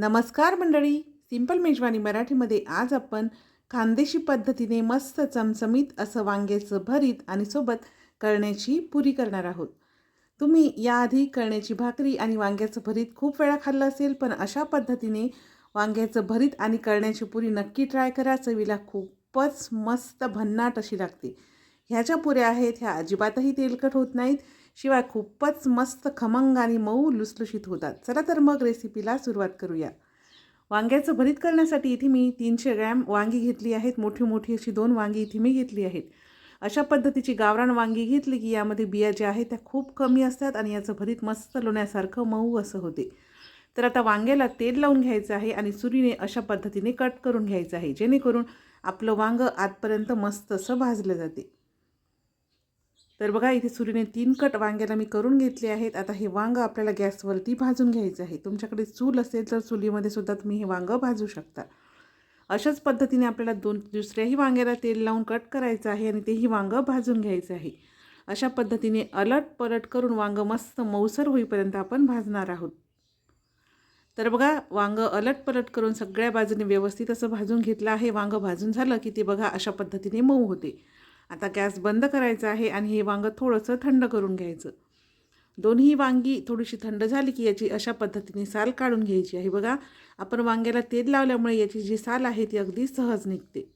नमस्कार मंडळी. सिंपल मेजवानी मराठीमध्ये आज आपण खानदेशी पद्धतीने मस्त चमचमीत असं वांग्याचं भरीत आणि सोबत कळण्याची पुरी करणार आहोत. तुम्ही याआधी कळण्याची भाकरी आणि वांग्याचं भरीत खूप वेळा खाल्लं असेल पण अशा पद्धतीने वांग्याचं भरीत आणि कळण्याची पुरी नक्की ट्राय करा. चवीला खूपच मस्त भन्नाट अशी लागते. ह्या ज्या पुऱ्या आहेत ह्या अजिबातही तेलकट होत नाहीत. शिवाय खूपच मस्त खमंग आणि मऊ लुसलुशीत होतात. चला तर मग रेसिपीला सुरुवात करूया. वांग्याचं भरीत करण्यासाठी इथे मी तीनशे ग्रॅम वांगी घेतली आहेत. मोठी मोठी अशी दोन वांगी इथे मी घेतली आहेत. अशा पद्धतीची गावरान वांगी घेतली की यामध्ये बिया ज्या आहेत त्या खूप कमी असतात आणि याचं भरीत मस्त लोण्यासारखं मऊ असं होते. तर आता वांग्याला तेल लावून घ्यायचं आहे आणि सुरीने अशा पद्धतीने कट करून घ्यायचं आहे. जेणेकरून आपलं वांगं आतपर्यंत मस्त असं भाजलं जाते. तर बघा इथे सुरीने तीन कट वांग्याला मी करून घेतले आहेत. आता हे वांगं आपल्याला गॅसवरती भाजून घ्यायचं आहे. तुमच्याकडे चूल असेल तर चुलीमध्ये सुद्धा तुम्ही हे वांगं भाजू शकता. अशाच पद्धतीने आपल्याला दोन दुसऱ्याही वांग्याला तेल लावून कट करायचं आहे आणि तेही वांगं भाजून घ्यायचं आहे. अशा पद्धतीने अलट पलट करून वांगं मस्त मऊसर होईपर्यंत आपण भाजणार आहोत. तर बघा वांगं अलट पलट करून सगळ्या बाजूने व्यवस्थित असं भाजून घेतलं आहे. वांगं भाजून झालं की ते बघा अशा पद्धतीने मऊ होते. आता गॅस बंद करायचा आहे आणि हे वांगं थोडंसं थंड करून घ्यायचं. दोन्ही वांगी थोडीशी थंड झाली की याची अशा पद्धतीने साल काढून घ्यायची आहे. बघा आपण वांग्याला तेल लावल्यामुळे याची जी साल आहे ती अगदी सहज निघते.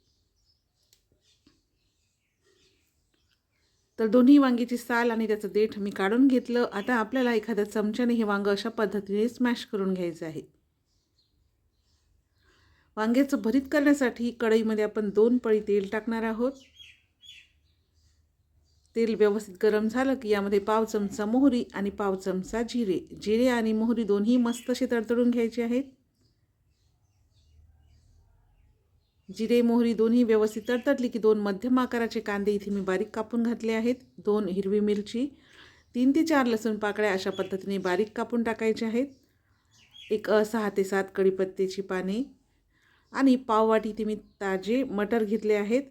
तर दोन्ही वांगीची साल आणि त्याचं देठ मी काढून घेतलं. आता आपल्याला एखाद्या चमच्याने हे वांगं अशा पद्धतीने स्मॅश करून घ्यायचं आहे. वांग्याचं भरीत करण्यासाठी कढईमध्ये आपण दोन पळी तेल टाकणार आहोत. तेल व्यवस्थित गरम झालं की यामध्ये पाव चमचा मोहरी आणि पाव चमचा जिरे. जिरे आणि मोहरी दोन्ही मस्त असे तडतडून घ्यायचे आहेत. जिरे मोहरी दोन्ही व्यवस्थित तडतडली की दोन मध्यम आकाराचे कांदे इथे मी बारीक कापून घातले आहेत. दोन हिरवी मिरची तीन ते चार लसूण पाकळ्या अशा पद्धतीने बारीक कापून टाकायचे आहेत. एक सहा ते सात कढीपत्त्याची पाने आणि पाववाटी इथे मी ताजे मटर घेतले आहेत.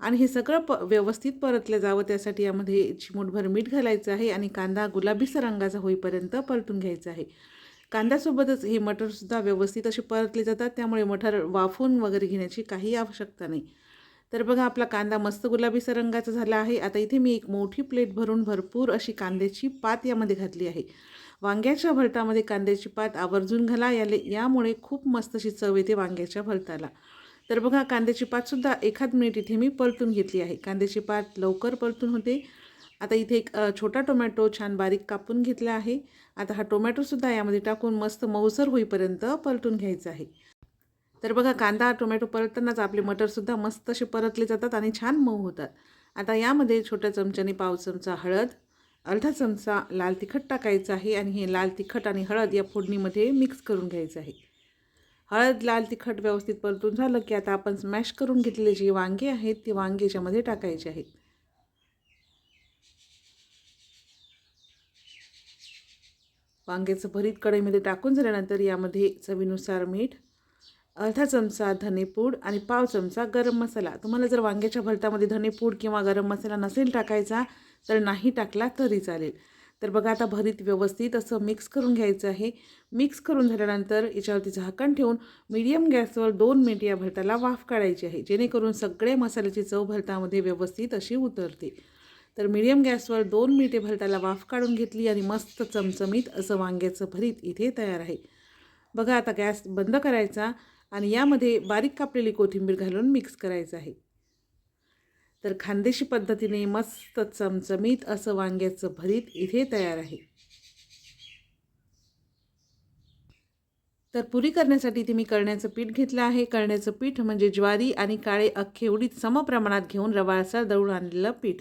आणि हे सगळं प व्यवस्थित परतलं जावं. त्यासाठी यामध्ये चिमूटभर मीठ घालायचं आहे आणि कांदा गुलाबीसा रंगाचा होईपर्यंत परतून घ्यायचा आहे. कांद्यासोबतच हे मटरसुद्धा व्यवस्थित असे परतले जातात. त्यामुळे मटर वाफून वगैरे घेण्याची काही आवश्यकता नाही. तर बघा आपला कांदा मस्त गुलाबीसा रंगाचा झाला आहे. आता इथे मी एक मोठी प्लेट भरून भरपूर अशी कांद्याची पात यामध्ये घातली आहे. वांग्याच्या भरतामध्ये कांद्याची पात आवर्जून घाला. याले यामुळे खूप मस्त अशी चव येते वांग्याच्या भरताला तर बघा कांद्याची पातसुद्धा एखाद मिनिट इथे मी परतून घेतली आहे. कांद्याची पात लवकर परतून होते. आता इथे एक छोटा टोमॅटो छान बारीक कापून घेतला आहे. आता हा टोमॅटोसुद्धा यामध्ये टाकून मस्त मऊसर होईपर्यंत परतून घ्यायचा आहे. तर बघा कांदा टोमॅटो परततानाच आपले मटरसुद्धा मस्त असे परतले जातात आणि छान मऊ होतात. आता यामध्ये छोट्या चमच्याने पाव चमचा हळद अर्धा चमचा लाल तिखट टाकायचा आहे आणि हे लाल तिखट आणि हळद या फोडणीमध्ये मिक्स करून घ्यायचं आहे. हळद लाल तिखट व्यवस्थित परतून झालं की आता आपण स्मॅश करून घेतलेली जी वांगे आहेत ती वांगे याच्यामध्ये टाकायचे आहेत. वांग्याचं भरीत कढईमध्ये टाकून झाल्यानंतर यामध्ये चवीनुसार मीठ अर्धा चमचा धनेपूड आणि पाव चमचा गरम मसाला. तुम्हाला जर वांग्याच्या भरतामध्ये धनेपूड किंवा गरम मसाला नसेल टाकायचा तर नाही टाकला तरी चालेल. तर बघा आता भरीत व्यवस्थित असं मिक्स करून घ्यायचं आहे. मिक्स करून झाल्यानंतर याच्यावरती झाकण ठेवून मीडियम गॅसवर दोन मिनिट या भरताला वाफ काढायची आहे. जेणेकरून सगळे मसाल्याची चव भरतामध्ये व्यवस्थित अशी उतरते. तर मीडियम गॅसवर दोन मिनिटे भरताला वाफ काढून घेतली आणि मस्त चमचमीत असं वांग्याचं भरीत इथे तयार आहे. बघा आता गॅस बंद करायचा आणि यामध्ये बारीक कापलेली कोथिंबीर घालून मिक्स करायचं आहे. तर खानदेशी पद्धतीने मस्त चमचमीत असं वांग्याचं भरीत इथे तयार आहे. तर पुरी करण्यासाठी इथे मी कळण्याचं पीठ घेतलं आहे. कळण्याचं पीठ म्हणजे ज्वारी आणि काळे अख्खे उडीद समप्रमाणात घेऊन रवाळसर दळून आणलेलं पीठ.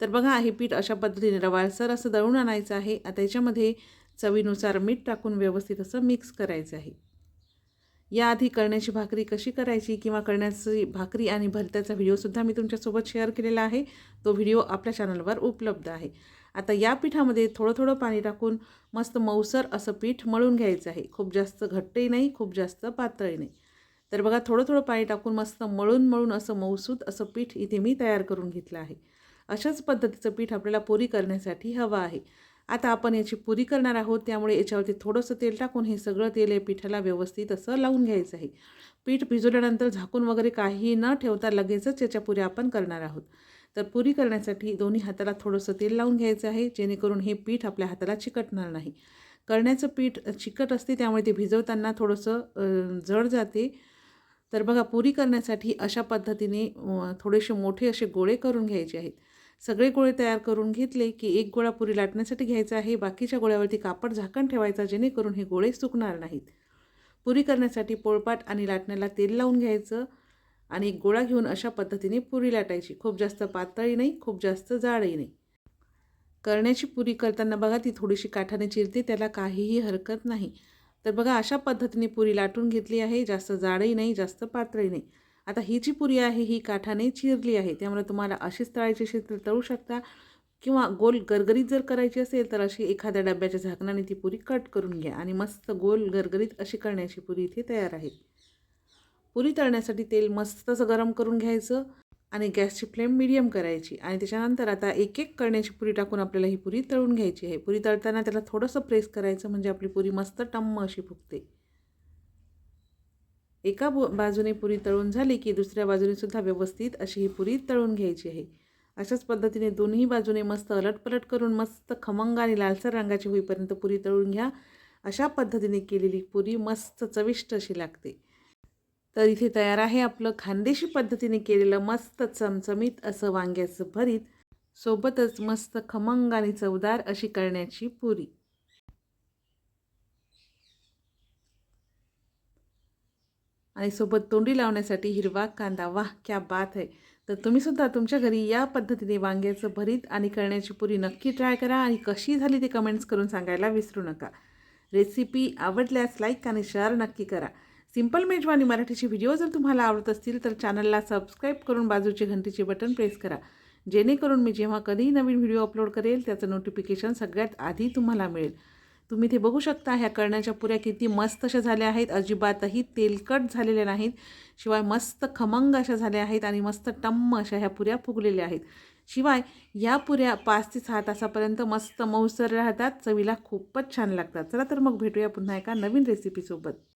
तर बघा हे पीठ अशा पद्धतीने रवाळसर असं दळून आणायचं आहे. त्याच्यामध्ये चवीनुसार मीठ टाकून व्यवस्थित असं मिक्स करायचं आहे. याआधी करण्याची भाकरी कशी करायची किंवा करण्याची भाकरी आणि भरत्याचा व्हिडिओसुद्धा मी तुमच्यासोबत शेअर केलेला आहे. तो व्हिडिओ आपल्या चॅनलवर उपलब्ध आहे. आता या पिठामध्ये थोडं थोडं पाणी टाकून मस्त मऊसर असं पीठ मळून घ्यायचं आहे. खूप जास्त घट्टही नाही खूप जास्त पातळही नाही. तर बघा थोडं थोडं पाणी टाकून मस्त मळून मळून असं मऊसूत असं पीठ इथे मी तयार करून घेतलं आहे. अशाच पद्धतीचं पीठ आपल्याला पोरी करण्यासाठी हवं आहे. आता आपण याची पुरी करणार आहोत. त्यामुळे याच्यावरती थोडंसं तेल टाकून हे सगळं तेल या पिठाला व्यवस्थित असं लावून घ्यायचं आहे. पीठ भिजवल्यानंतर झाकून वगैरे काही न ठेवता लगेचच याच्या पुऱ्या आपण करणार आहोत. तर पुरी करण्यासाठी दोन्ही हाताला थोडंसं तेल लावून घ्यायचं आहे. जेणेकरून हे पीठ आपल्या हाताला चिकटणार नाही. करण्याचं पीठ चिकट असते त्यामुळे ते भिजवताना थोडंसं जड जाते. तर बघा पुरी करण्यासाठी अशा पद्धतीने थोडेसे मोठे असे गोळे करून घ्यायचे आहेत. सगळे गोळे तयार करून घेतले की एक गोळा पुरी लाटण्यासाठी घ्यायचा आहे. बाकीच्या गोळ्यावरती कापड झाकण ठेवायचा जेणेकरून हे गोळे सुकणार नाहीत. पुरी करण्यासाठी पोळपाट आणि लाटण्याला तेल लावून घ्यायचं आणि एक गोळा घेऊन अशा पद्धतीने पुरी लाटायची. खूप जास्त पातळी नाही खूप जास्त जाडही नाही. करण्याची पुरी करताना बघा ती थोडीशी काठाने चिरते त्याला काहीही हरकत नाही. तर बघा अशा पद्धतीने पुरी लाटून घेतली आहे. जास्त जाडही नाही जास्त पातळी नाही. आता ही जी पुरी आहे ही काठाने चिरली आहे. त्यामुळे तुम्हाला अशीच तळायची असेल तर तळू शकता. किंवा गोल गरगरीत जर करायची असेल तर अशी एखाद्या डब्याच्या झाकणाने ती पुरी कट करून घ्या. आणि मस्त गोल गरगरीत अशी करण्याची पुरी इथे तयार आहे. पुरी तळण्यासाठी तेल मस्त असं गरम करून घ्यायचं आणि गॅसची फ्लेम मिडियम करायची. आणि त्याच्यानंतर आता एक एक करण्याची पुरी टाकून आपल्याला ही पुरी तळून घ्यायची आहे. पुरी तळताना त्याला थोडंसं प्रेस करायचं म्हणजे आपली पुरी मस्त टम्म अशी फुगते. एका बु बाजूने पुरी तळून झाली की दुसऱ्या बाजूने सुद्धा व्यवस्थित अशी ही पुरी तळून घ्यायची आहे. अशाच पद्धतीने दोन्ही बाजूने मस्त अलटपलट करून मस्त खमंग आणि लालसर रंगाची होईपर्यंत पुरी तळून घ्या. अशा पद्धतीने केलेली पुरी मस्त चविष्ट अशी लागते. तर इथे तयार आहे आपलं खानदेशी पद्धतीने केलेलं मस्त चमचमीत असं वांग्याचं भरीत. सोबतच मस्त खमंग आणि चवदार अशी करण्याची पुरी. आणि सोबत तोंडी लावण्यासाठी हिरवा कांदा. वाह क्या बात आहे तर तुम्हीसुद्धा तुमच्या घरी या पद्धतीने वांग्याचं भरीत आणि करण्याची पुरी नक्की ट्राय करा आणि कशी झाली ते कमेंट्स करून सांगायला विसरू नका. रेसिपी आवडल्यास लाईक आणि शेअर नक्की करा. सिंपल मेजवानी मराठीचे व्हिडिओ जर तुम्हाला आवडत असतील तर चॅनलला सबस्क्राईब करून बाजूचे घंटीचे बटन प्रेस करा. जेणेकरून मी जेव्हा कधीही नवीन व्हिडिओ अपलोड करेल त्याचं नोटिफिकेशन सगळ्यात आधी तुम्हाला मिळेल. तुम्ही ते बघू शकता ह्या करण्याच्या पुऱ्या किती मस्त अशा झाल्या आहेत. अजिबातही तेलकट झालेल्या नाहीत शिवाय मस्त खमंग अशा झाल्या आहेत आणि मस्त टम्म अशा ह्या पुऱ्या फुगलेल्या आहेत. शिवाय या पुऱ्या पाच ते सहा तासापर्यंत मस्त मऊसर राहतात चवीला खूपच छान लागतात. चला तर मग भेटूया पुन्हा एका नवीन रेसिपीसोबत